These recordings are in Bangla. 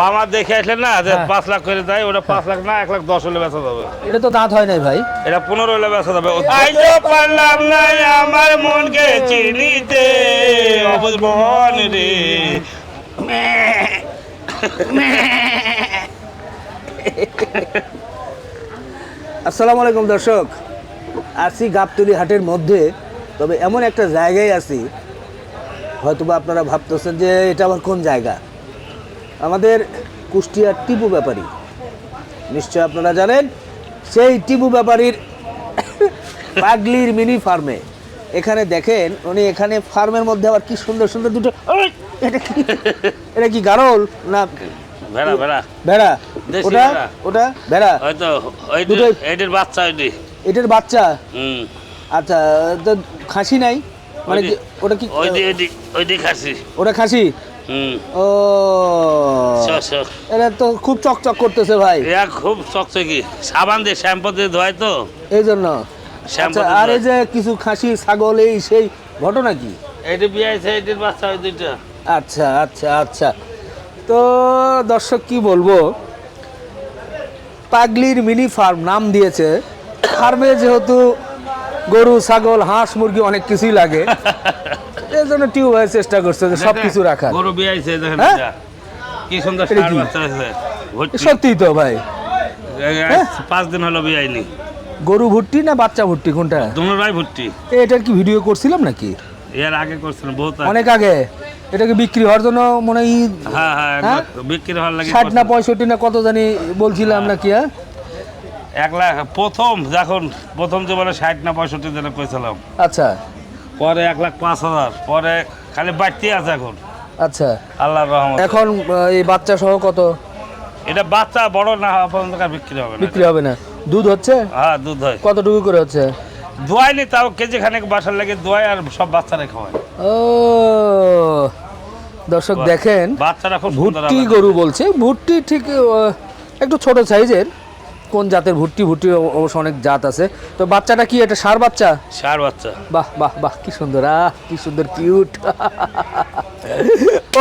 বাবা দেখে আসলে না যে হ্যাঁ। পাঁচ লাখ করে দেয় ওটা পাঁচ লাখ না এক লাখ দশ হলে বেচা যাবে। এটা তো দাঁত হয় নাই ভাই। এটা পনেরো হলে বেচা যাবে। আইজো পারলাম না আমার মনকে চিনিতে মন রে। আসসালামু আলাইকুম দর্শক। আসি গাবতলি হাটের মধ্যে তবে এমন একটা জায়গায় আছি হয়তোবা আপনারা ভাবতেছেন যে এটা আবার কোন জায়গা? আমাদের কুষ্টিয়ার টিপু ব্যাপারী। নিশ্চয় আপনারা জানেন সেই টিপু ব্যাপারীর পাগলির মিনি ফার্মে। এখানে দেখেন উনি এখানে ফার্মের মধ্যে আবার কি সুন্দর সুন্দর দুটো এটা কি? এটা কি গারল না ভেড়া ভেড়া। ভেড়া। ওটা ওটা ভেড়া। হয়তো ওই বাচ্চা এটার বাচ্চা? আচ্ছা তো খাসি নাই? মানে ওটা কি ওই খাসি। ওটা খাসি? ও। এটা তো খুব চকচক করতেছে ভাই। এরা খুব চকচকি। সাবান দিয়ে শ্যাম্পু দিয়ে ধোয় তো। এই জন্য আচ্ছা আর এই যে কিছু খাসি ছাগল এই সেই ঘটনা কি? এটি বিয়াইছে এটির বাচ্চা ওই দুইটা। আচ্ছা আচ্ছা আচ্ছা। তো দর্শক কি বলব? পাগলির মিনি ফার্ম নাম দিয়েছে। ফার্মে যেহেতু গরু ছাগল হাঁস মুরগি অনেক কিছুই লাগে। এই জন্য টিউব হয়ে চেষ্টা করছে যে সব কিছু রাখার। গরু বিয়াইছে দেখেন হ্যাঁ? কি সুন্দর কি? বাচ্চা আছে সত্যি তো ভাই। হ্যাঁ? পাঁচ দিন হলো বিয়াইনি গরু ভুট্টি না বাচ্চা ভুট্টি কোনটা? দুটোরাই ভর্তি। এটার কি ভিডিও করছিলাম নাকি? এর আগে করছিলাম বহুত আগে। অনেক আগে। এটাকে বিক্রি হওয়ার জন্য মনে হয় হ্যাঁ হ্যাঁ হ্যাঁ? বিক্রি হওয়ার লাগে ষাট না পঁয়ষট্টি না কত জানি বলছিলাম নাকি হ্যাঁ? এক লাখ প্রথম যখন প্রথম যে বলে ষাট না পঁয়ষট্টি দিনে কইছিলাম। আচ্ছা। পরে এক লাখ পাঁচ হাজার পরে খালি বাড়তি আছে এখন। আচ্ছা। আল্লাহর রহমত। এখন এই বাচ্চা সহ কত? এটা বাচ্চা বড় না হওয়া পর্যন্ত আর বিক্রি হবে না। বিক্রি হবে না। দুধ হচ্ছে? হ্যাঁ দুধ হয়। কতটুকু করে হচ্ছে? দোয়াইনি তাও কেজি খানেক বাসার লাগে দোয়াই আর সব বাচ্চারা খাওয়ায়। ও দর্শক দেখেন বাচ্চারা খুব সুন্দর ভুট্টি গরু বলছে। ভুট্টি ঠিক একটু ছোট সাইজের। কোন জাতের ভুট্টি? ভুট্টি অবশ্য অনেক জাত আছে। তো বাচ্চাটা কি? এটা সার বাচ্চা? ষাঁড় বাচ্চা। বাহ বাহ বাহ কি সুন্দর। আহ কি সুন্দর কিউট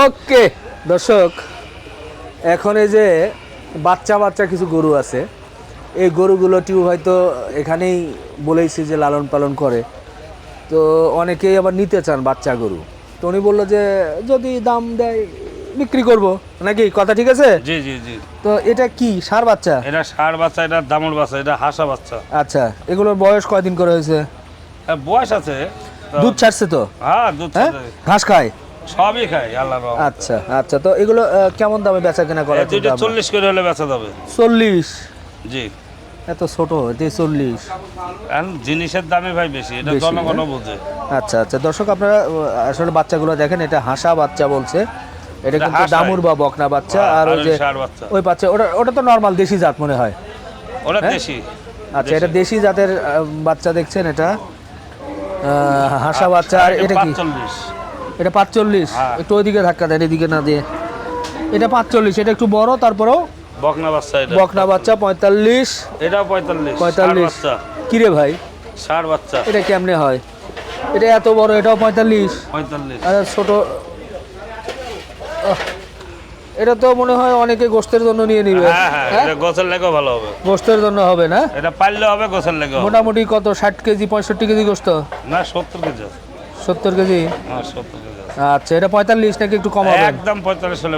ওকে দর্শক এখন এই যে বাচ্চা বাচ্চা কিছু গরু আছে এই গরুগুলোটিও হয়তো এখানেই বলেইছি যে লালন পালন করে। তো অনেকেই আবার নিতে চান বাচ্চা গরু। তো উনি বলল যে যদি দাম দেয় বিক্রি করব নাকি? কথা ঠিক আছে? জি জি জি। তো এটা কি? সার বাচ্চা? এটা ষাঁড় বাচ্চা এটা দামুর বাচ্চা এটা হাসা বাচ্চা। আচ্ছা এগুলোর বয়স কয়দিন করে হয়েছে? বয়স আছে দুধ ছাড়ছে তো? হ্যাঁ দুধ হ্যাঁ? ছাড়ে। ঘাস খায়? সবই খাই আল্লাহ আচ্ছা আচ্ছা তো এগুলো কেমন দামে বেচা কেনা করা দুইটা চল্লিশ করে হলে বেচা যাবে। চল্লিশ? জি। এত ছোট এতে চল্লিশ। কারণ জিনিসের দামে ভাই বেশি এটা জনগণ হ্যাঁ? বোঝে। আচ্ছা আচ্ছা দর্শক আপনারা আসলে বাচ্চাগুলো দেখেন এটা হাসা বাচ্চা বলছে। এটা কিন্তু দামুর বা বকনা বাচ্চা হ্যাঁ, আর ওই যে ওই বাচ্চা। ওটা ওটা তো নর্মাল দেশি জাত মনে হয়। ওরা হ্যাঁ? দেশি। আচ্ছা এটা দেশি। জাতের বাচ্চা দেখছেন এটা। হাসা বাচ্চা আর এটা কি? এটা পাঁচচল্লিশ। হ্যাঁ। একটু ওইদিকে ধাক্কা দেন এদিকে না দিয়ে। এটা পাঁচচল্লিশ এটা একটু বড় তারপরেও বকনা বাচ্চা এটা। বকনা বাচ্চা পঁয়তাল্লিশ। এটা পঁয়তাল্লিশ। পঁয়তাল্লিশ। কিরে ভাই? ষাট বাচ্চা। এটা কেমনে হয়? এটা এত বড় এটাও পঁয়তাল্লিশ। পঁয়তাল্লিশ। আর ছোট এটা তো মনে হয় অনেকে গোস্তের জন্য নিয়ে নিবে। হ্যাঁ হ্যাঁ হ্যাঁ? এটা গোছের লেগেও ভালো হবে। গোস্তের জন্য হবে না? এটা পারলে হবে গোছের লেগে মোটামুটি কত ষাট কেজি পঁয়ষট্টি কেজি গোস্ত? না সত্তর কেজি সত্তর কেজি? কেজি আচ্ছা এটা পঁয়তাল্লিশ নাকি একটু কম হবে? একদম পঁয়তাল্লিশ হলে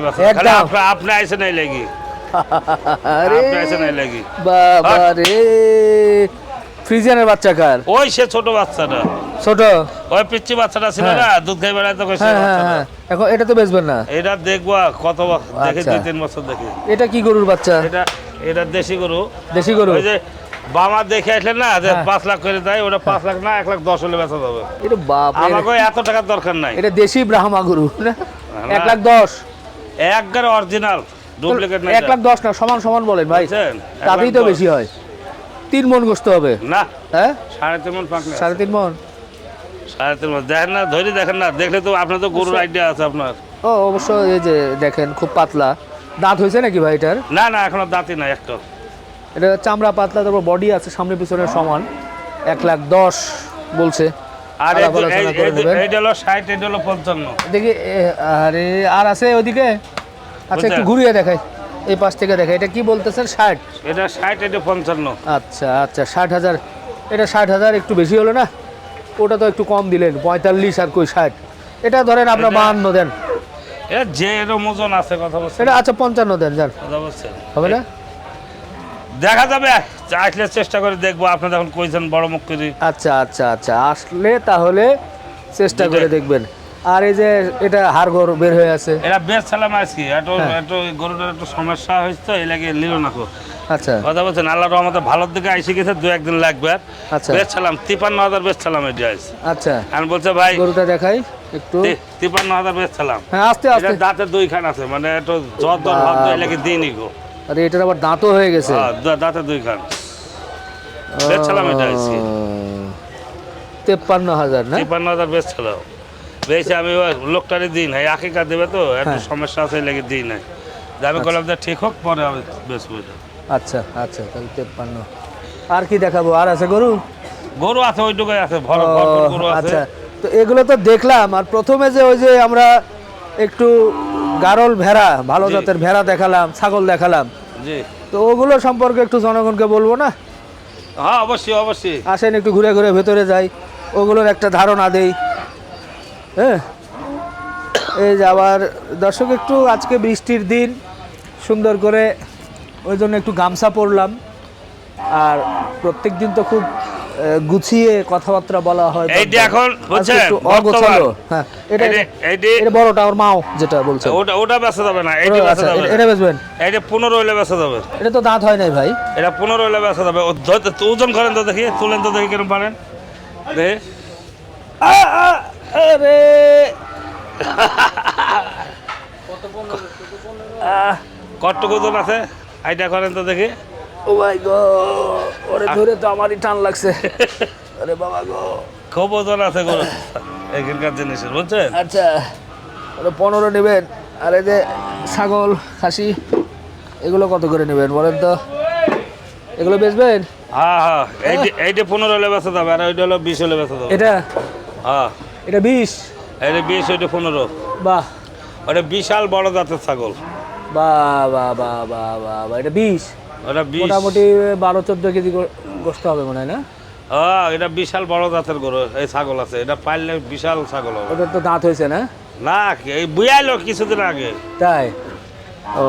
আপনি আইসে লেগি। নাই লেগি। বাবা রে ফ্রিজিয়ানের বাচ্চা কার? ওই সে ছোট বাচ্চাটা। ছোট? ওই পিচ্ছি বাচ্চাটা ছিল হ্যাঁ। না দুধ খাই বেড়ায় তো হ্যাঁ হ্যাঁ এখন এটা তো বেচবেন না? এটা দেখব কত দেখে আচ্ছা। দুই তিন বছর দেখি। এটা কি গরুর বাচ্চা? এটা এটা দেশি গরু। দেশি গরু? ওই যে বাবা দেখে আসলে না যে। পাঁচ লাখ করে দেয় ওটা পাঁচ লাখ না এক লাখ দশ হলে বেচা যাবে। এটা বাপ আমাকে এত টাকার দরকার নাই। এটা দেশি ব্রাহ্মা গরু। এক লাখ দশ। একবারে অরিজিনাল ডুপ্লিকেট নাই এক লাখ দশ না সমান সমান বলেন ভাই। তাতেই তো বেশি হয়। তিন মন গোস্ত হবে। না। হ্যাঁ? সাড়ে তিন মন সাড়ে তিন মন? সাড়ে তিন দেখেন না ধরে দেখেন না দেখলে তো আপনার তো গরুর আইডিয়া আছে আপনার। ও অবশ্য এই যে দেখেন খুব পাতলা। দাঁত হয়েছে নাকি ভাই এটার? না না এখনও দাঁতই নাই একটা। এটা চামড়া পাতলা তারপর বডি আছে সামনে পিছনে সমান। এক লাখ দশ বলছে। আর। এইটা হলো ষাট এটা হলো পঞ্চান্ন। দেখি আরে আর আছে ওইদিকে আচ্ছা একটু ঘুরিয়ে দেখাই। এই পাশ থেকে দেখাই। এটা কি বলতেছেন ষাট? এটা ষাট এটা পঞ্চান্ন। আচ্ছা আচ্ছা ষাট হাজার। এটা ষাট হাজার একটু বেশি হলো না? ওটা তো একটু কম দিলেন পঁয়তাল্লিশ আর কই ষাট। এটা ধরেন আপনার বাহান্ন দেন। এটা যে এরম ওজন আছে কথা বলছেন? এটা আচ্ছা পঞ্চান্ন দেন যান। কথা বলছেন? হবে না? দেখা যাবে আসলে চেষ্টা করে দেখব আপনি যখন কইছেন বড় মুখ করে। আচ্ছা আচ্ছা আচ্ছা আসলে তাহলে চেষ্টা করে দেখবেন। আর এই যে এটা হাড়গোড় বের হয়ে আছে। এটা বেশ ছিলাম আজকে। একটু হ্যাঁ। একটু গরুটার একটু সমস্যা হয়েছে তো এই লাগে নিল না খুব। আচ্ছা। কথা বলছেন আল্লাহ রহমতে ভালোর দিকে এসে গেছে দু একদিন লাগবে আচ্ছা। বেশ ছিলাম তিপান্ন হাজার বেশ ছিলাম এটা আইস। আচ্ছা। আমি বলছে ভাই গরুটা দেখাই একটু। তিপান্ন হাজার বেশ ছিলাম। হ্যাঁ আস্তে আস্তে। দাঁতের দুই খান আছে মানে একটু জ্বর দর ভাব তো এই লাগে দিইনি গো। আরে এটার আবার দাঁতও হয়ে গেছে। হ্যাঁ, দা- দাঁতের দুই খান বেশ ছিলাম এটা আইসি। তেপ্পান্ন হাজার না? তিপান্ন হাজার বেশ ছিল বেশি আমি লোকটারই দিন হয় আকিকা দেবে তো একটু হ্যাঁ। সমস্যা আছে লেগে দিই নাই। আমি করলাম যে ঠিক হোক পরে আমি বেশ বুঝলাম আচ্ছা আচ্ছা তাহলে তেপ্পান্ন। আর কি দেখাবো আর আছে গরু? গরু আছে ওইটুকুই আছে ভর ভরপুর গরু আছে। আচ্ছা তো এগুলো তো দেখলাম আর প্রথমে যে ওই যে আমরা একটু গারল ভেড়া ভালো জাতের ভেড়া দেখালাম ছাগল দেখালাম। জি। তো ওগুলো সম্পর্কে একটু জনগণকে বলব না? হ্যাঁ অবশ্যই অবশ্যই। আসেন একটু ঘুরে ঘুরে ভেতরে যাই। ওগুলোর একটা ধারণা দেই। হ্যাঁ? এই যে আবার দর্শক একটু আজকে বৃষ্টির দিন সুন্দর করে ওই জন্য একটু গামছা পরলাম। আর প্রত্যেক দিন তো খুব গুছিয়ে কথাবার্তা বলা হয়। এইটা এখন বর্তমান অগোছালো। হ্যাঁ এটা এইটি এটা বড়টা ওর মাও যেটা বলছে। ওটা ওটা বেচা যাবে না এইটা বেচা আচ্ছা যাবে। এটা বেচবেন? এইটা পনেরো হইলে বেচা যাবে। এটা তো দাঁত হয় নাই ভাই। এটা পনেরো হইলে বেচা যাবে। ওজন করেন তো দেখি তুলেন তো দেখি কিরম পারেন। দেখি। আ, আ, আরে। কতটুকু ওজন আছে? আইটা করেন তো দেখি। ও ভাই গো ওরে ধরে তো আমারই টান লাগছে। আরে বাবা গো। খুব ওজন আছে গরু এখানকার জিনিসের বুঝছেন? আচ্ছা ওরে পনেরো নেবেন। আর এই যে ছাগল খাসি এগুলো কত করে নেবেন বলেন তো? এগুলো বেচবেন? হ্যাঁ হ্যাঁ। এইটা এইটা পনেরো হলে বেচা যাবে আর ওইটা হলো বিশ হলে বেচা যাবে। এটা? হ্যাঁ। এটা বিশ? এটা বিশ ওইটা পনেরো। বাহ। ওটা বিশাল বড় জাতের ছাগল। বাহ বাহ বাহ বাহ বাহ বাহ এটা বিশ? ওটা বিশ। মোটামুটি বারো চোদ্দ কেজি গোস্ত হবে মনে হয় না? হ্যাঁ এটা বিশাল বড় জাতের গরু এই ছাগল আছে। এটা পাইলে বিশাল ছাগল হবে। ওটার তো দাঁত হয়েছে না? না এই বুয়াইলো কিছুদিন আগে। তাই? ও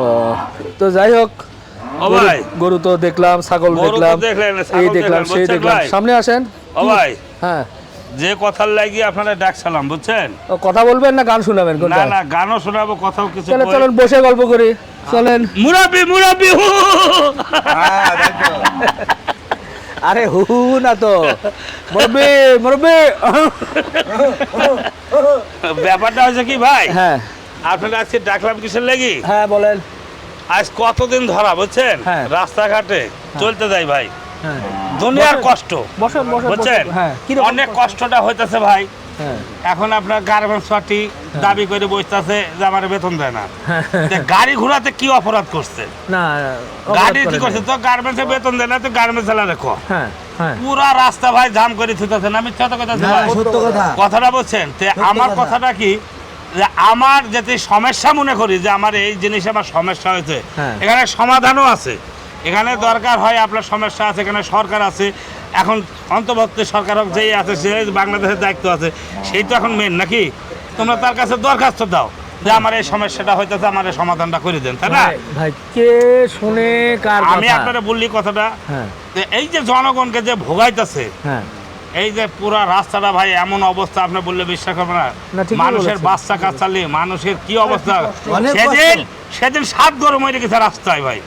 তো যাই হোক ভাই। গরু তো দেখলাম ছাগল দেখলাম এই দেখলাম সেই দেখলাম। সামনে আসেন। ও ভাই। হ্যাঁ। যে কথার লাগি আপনারা ডাকছিলাম বুঝছেন? ও, কথা বলবেন না গান শোনাবেন না না গানও শোনাবো কথাও কিছু চলেন কই- চলেন বসে গল্প করি। চলেন। মুরাব্বি মুরাব্বি হু আরে হু হু না তো। মুরব্বি মুরব্বি। ব্যাপারটা হয়েছে কি ভাই? হ্যাঁ। আপনারা আজকে ডাকলাম কিসের লাগি? হ্যাঁ বলেন। আজ কতদিন ধরা বুঝছেন? হ্যাঁ। রাস্তাঘাটে চলতে যাই ভাই। হ্যাঁ দুনিয়ার কষ্ট। বুঝছেন। হ্যাঁ অনেক কষ্টটা হইতেছে ভাই। হ্যাঁ। এখন আপনার গার্মেন্টস পার্টি দাবি করে বসতেছে যে আমার বেতন দেয় না। হ্যাঁ। গাড়ি ঘোড়াতে কি অপরাধ করছে? না গাড়ি কি করছে? তো গার্মেন্টসে বেতন দেয় না তো গার্মেন্টস চালা রেখো হ্যাঁ হ্যাঁ। পুরা রাস্তা ভাই জাম করে থুতেছেন আমি কত কথা সত্য কথা। কথাটা বলছেন? তে আমার কথাটা কি? যে আমার যাতে সমস্যা মনে করি যে আমার এই জিনিসে আমার সমস্যা হয়েছে। হ্যাঁ। এখানে সমাধানও আছে। এখানে দরকার হয় আপনার সমস্যা আছে এখানে সরকার আছে। এখন অন্তর্বর্তী সরকার হোক যেই আছে সে বাংলাদেশের দায়িত্ব আছে। সেই তো এখন মেন নাকি? তোমরা তার কাছে দরখাস্ত দাও যে আমার এই সমস্যাটা হইতেছে আমার এই সমাধানটা করে দেন তাই না? ভাই, কে শুনে কার আমি আপনারা বললি কথাটা হ্যাঁ। এই যে জনগণকে যে ভোগাইতেছে হ্যাঁ। এই যে পুরো রাস্তাটা ভাই এমন অবস্থা আপনি বললে বিশ্বাস করবেন না। মানুষের বাচ্চা কাচ্চা নিয়ে মানুষের কি অবস্থা? সেদিন সেদিন সাত গরু মরে গেছে রাস্তায় ভাই।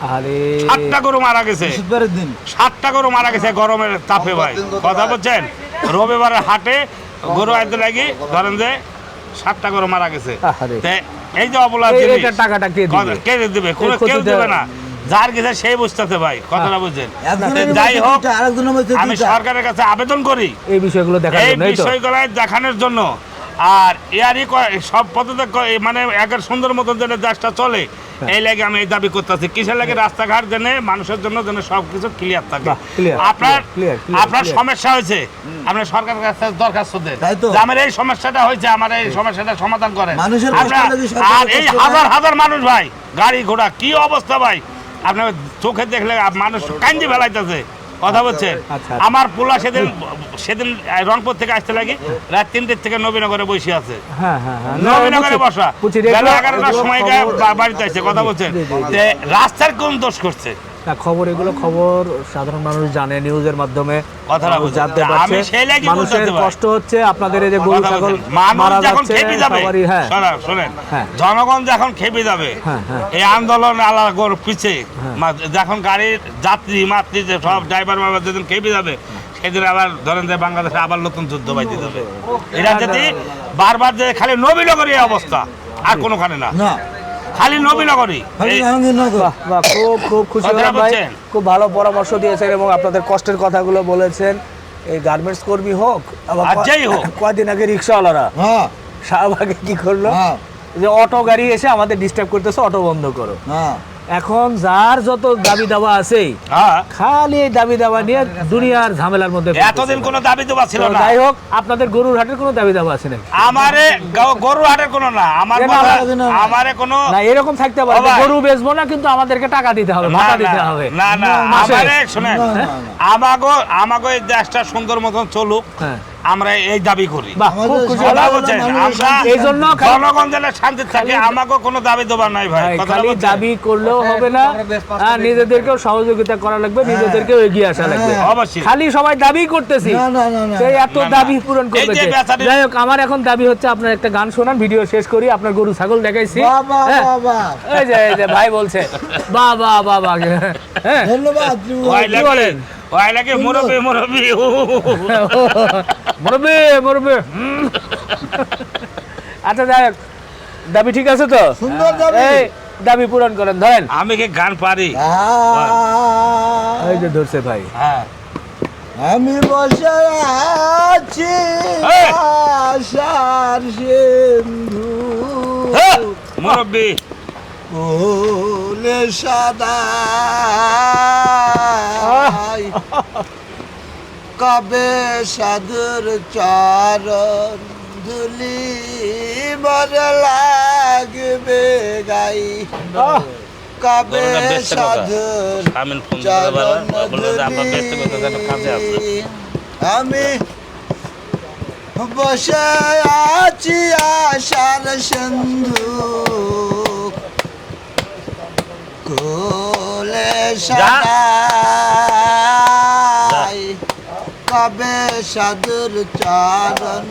সাতটা গরু মারা গেছে। সাতটা গরু মারা গেছে গরমের তাপে ভাই। কথা বলছেন? রবিবারের হাটে গরু আনতে লাগি ধরেন যে সাতটা গরু মারা গেছে। এই যে অবলা টাকাটা কে দিবে? কথা- কে দিবে? কোনো কেউ দেবে না। যার গেছে সেই বুঝতেছে ভাই কথাটা বুঝছেন? যাই হোক আমি সরকারের কাছে আবেদন করি এই বিষয়গুলো এই বিষয়গুলো দেখানোর জন্য। আর এয়ারই সব ক- মানে একের সুন্দর মতন যেন দেশটা চলে এই লাগে আমি এই দাবি করতেছি। কিসের লাগে রাস্তাঘাট জেনে মানুষের জন্য যেন সব কিছু ক্লিয়ার থাকে আপনার আপনার সমস্যা হয়েছে? আপনার সরকারের কাছে দরখাস্ত দেন। আমার এই সমস্যাটা হয়েছে আমার এই সমস্যাটা সমাধান করেন। আর এই হাজার হাজার মানুষ ভাই গাড়ি ঘোড়া কি অবস্থা ভাই? আপনার চোখে দেখলে মানুষ কান্দি ফেলাইতেছে। কথা বলছেন? আচ্ছা। আমার পোলা সেদিন সেদিন রংপুর থেকে আসতে লাগে রাত তিনটের থেকে নবীনগরে বসে আছে। হ্যাঁ হ্যাঁ হ্যাঁ। নবীনগরে বসা। বেলা এগারোটার সময় বাড়িতে আসছে কথা। যে রাস্তার কোন দোষ করছে? খবর এগুলো খবর সাধারণ মানুষ জানে নিউজের মাধ্যমে। জানতে পারছে। মানুষের কষ্ট হচ্ছে আপনাদের এই যে গরু ছাগল মারা যাচ্ছে সবারই হ্যাঁ। শোনেন, শোনেন। হ্যাঁ। জনগণ যখন খেপে যাবে হ্যাঁ, হ্যাঁ। এই আন্দোলন আলাদা গরু পিছে। যখন গাড়ির যাত্রী মাতৃ যে সব ড্রাইভার মাইভার যেদিন খেপে যাবে সেদিন আবার ধরেন যে বাংলাদেশে আবার নতুন যুদ্ধ বাইতে যাবে। এরা যদি বারবার যে খালি নবীনগরী অবস্থা আর কোনোখানে না। না। খালি নবীনগরী। খুব খুব খুশি হলাম ভাই। খুব ভালো পরামর্শ দিয়েছেন এবং আপনাদের কষ্টের কথাগুলো বলেছেন। এই গার্মেন্টস কর্মী হোক যাই হোক। কয়দিন আগে রিক্সাওয়ালারা। হ্যাঁ। শাহবাগে কি করল? হ্যাঁ। যে অটো গাড়ি এসে আমাদের ডিস্টার্ব করতেছে অটো বন্ধ করো। হ্যাঁ। এখন যার যত দাবি দাবা আছে হ্যাঁ। খালি এই দাবি দাবা নিয়ে দুনিয়ার ঝামেলার মধ্যে এতদিন কোনো দাবি দেওয়া ছিল না। যাই হোক আপনাদের গরুর হাটের কোনো দাবি দাবা আছে নাকি? আমারে গ- গরু হাটের কোনো না। আমার না? আমারে কোনো না এরকম থাকতে পারে। গরু বেচবো না কিন্তু আমাদেরকে টাকা দিতে হবে না, না, দিতে হবে। না না। আমারে শুনেন। না, না, না। আমাগো আমাগো এই দেশটা সুন্দর মতন চলুক। হ্যাঁ। আমরা এই দাবি করি। বাহ খুব আমাদের খুশি। সবার কথা হলাম। বলছেন, মানুষের আমরা শান্তি এই জন্য জনগণ যেন শান্তি থাকে আমাকে কোনো দাবি দেবার নাই ভাই ভাই, খালি দাবি করলেও হবে না নিজেদেরকেও সহযোগিতা করা লাগবে নিজেদেরকেও এগিয়ে আসা লাগবে। অবশ্যই। খালি সবাই দাবি করতেছি না না না না সেই এত। দাবি পূরণ করবে যাই হোক আমার এখন দাবি হচ্ছে আপনার একটা গান শোনান ভিডিও শেষ করি আপনার গরু ছাগল দেখাইছি। বাবা হ্যাঁ? বাবা এই যে ভাই বলছে বাবা বাবা হ্যাঁ। ধন্যবাদ কি বলেন? ওই লাগে মুরব্বি মুরব্বি উ, উ, উ, উ। মরবে মরবে হুম। আচ্ছা যাই হোক। দাবি ঠিক আছে তো? সুন্দর দাবি। এই দাবি পূরণ করেন ধরেন। আমি কি গান পারি? এই যে ধরছে ভাই। হ্যাঁ। আমি বসে আছি! আশার সিন্ধু। হ্যাঁ, মুরব্বি। ফুলে সাদা। কবে সাধুর চরণ ধুলি বর লাগবে গাই? কবে। সাধুর আছে আমি বসে আছি আশার সিন্ধু। কোলে সাদাই। কবে সাধুর চরণ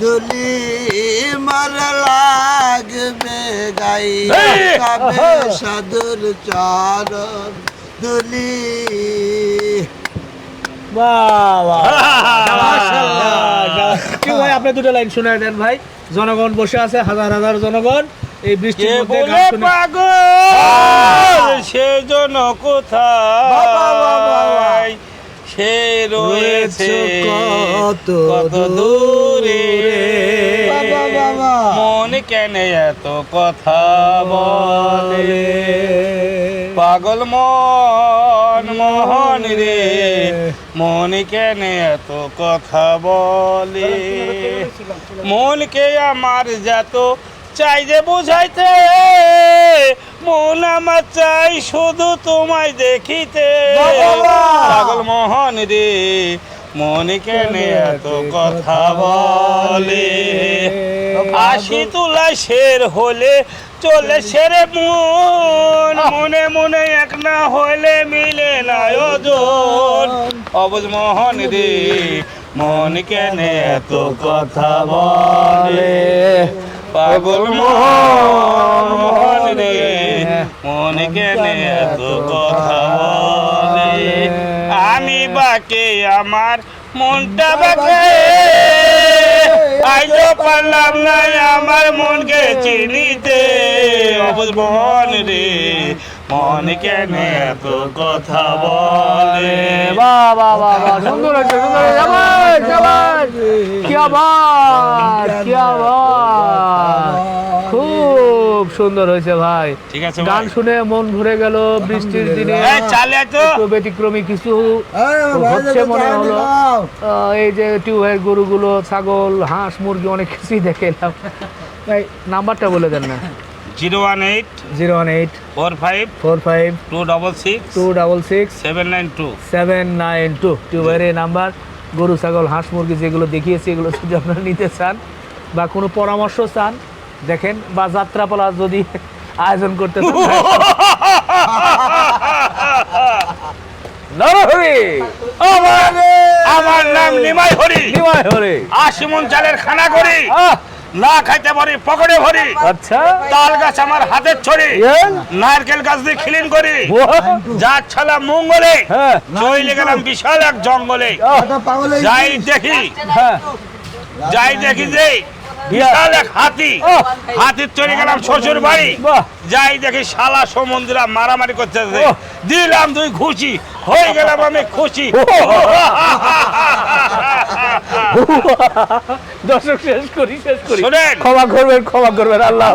ধুলি মর লাগবে গাই! কবে সাধুর চরণ ধুলি কি ভাই আপনি দুটো লাইন শুনে দেন ভাই। জনগণ বসে আছে হাজার হাজার জনগণ। এই বৃষ্টির মধ্যে গান শুনে পাগল? সে জন বাবা, বাবা, বাবা। কোথায় সে রয়েছে। কত দূরে। মন কেন এত কথা বলে। পাগল মন মোহন রে। মন কেন তো কথা বলে। মনকে আমার যত চাই যে বুঝাইতে। মন আমার চাই শুধু তোমায় দেখিতে। পাগল মোহন রে মন কেন এত কথা বলে? আশি তুলা শের হলে চলে সেরে মন। মনে মনে এক না হলে মিলে না ওজন অবুজ মোহন রে মন কেন এত কথা বলে। পাগল মোহন মোহন রে মন কেন এত কথা বলে। আমি বাকে আমার মনটা বাকে। আইজো পারলাম না আমার মনকে চিনিতে। অবুজ মোহন রে মনে কেন এত কথা বলে? বাহ বাহ বাহ বাহ সুন্দর হয়েছে। সুন্দর। কি আবার কি আবার। খুব সুন্দর হয়েছে ভাই। ঠিক আছে গান শুনে মন ভরে গেল বৃষ্টির দিনে। এই চালে। আয় একটু ব্যতিক্রমী কিছু হচ্ছে মনে হলো। এই যে টিউবের গরুগুলো ছাগল হাঁস মুরগি অনেক কিছুই দেখে এলাম। ভাই নাম্বারটা বলে দেন না। Zero one eight zero one eight four five four five two double six two double six seven nine two. Seven nine two. টিউবের নাম্বার। গরু ছাগল হাঁস মুরগি যেগুলো দেখিয়েছি এগুলো যদি আপনারা নিতে চান বা কোনো পরামর্শ চান দেখেন বা যাত্রাপালা যদি আয়োজন করতে চান নরহরি! আমার নাম নিমাই হরি। নিমাই হরি। আশি মন চালের খানা করি। না খাইতে পারি পকেটে ভরি। আচ্ছা। তাল গাছ আমার হাতের ছড়ি। নারকেল গাছ দিয়ে খিলিন করি। যার যা ছালা মঙ্গলে। হ্যাঁ। চলে গেলাম বিশাল এক জঙ্গলে। যাই দেখি। হ্যাঁ। যাই দেখি যে বিশাল এক হাতি। হাতির চলে গেলাম শ্বশুর বাড়ি। যাই দেখি শালা সমুদ্রা মারামারি করতেছে। দিলাম দুই খুশি হয়ে গেলাম আমি খুশি। দর্শক শেষ করি শেষ করি। ক্ষমা করবেন ক্ষমা করবেন আল্লাহ।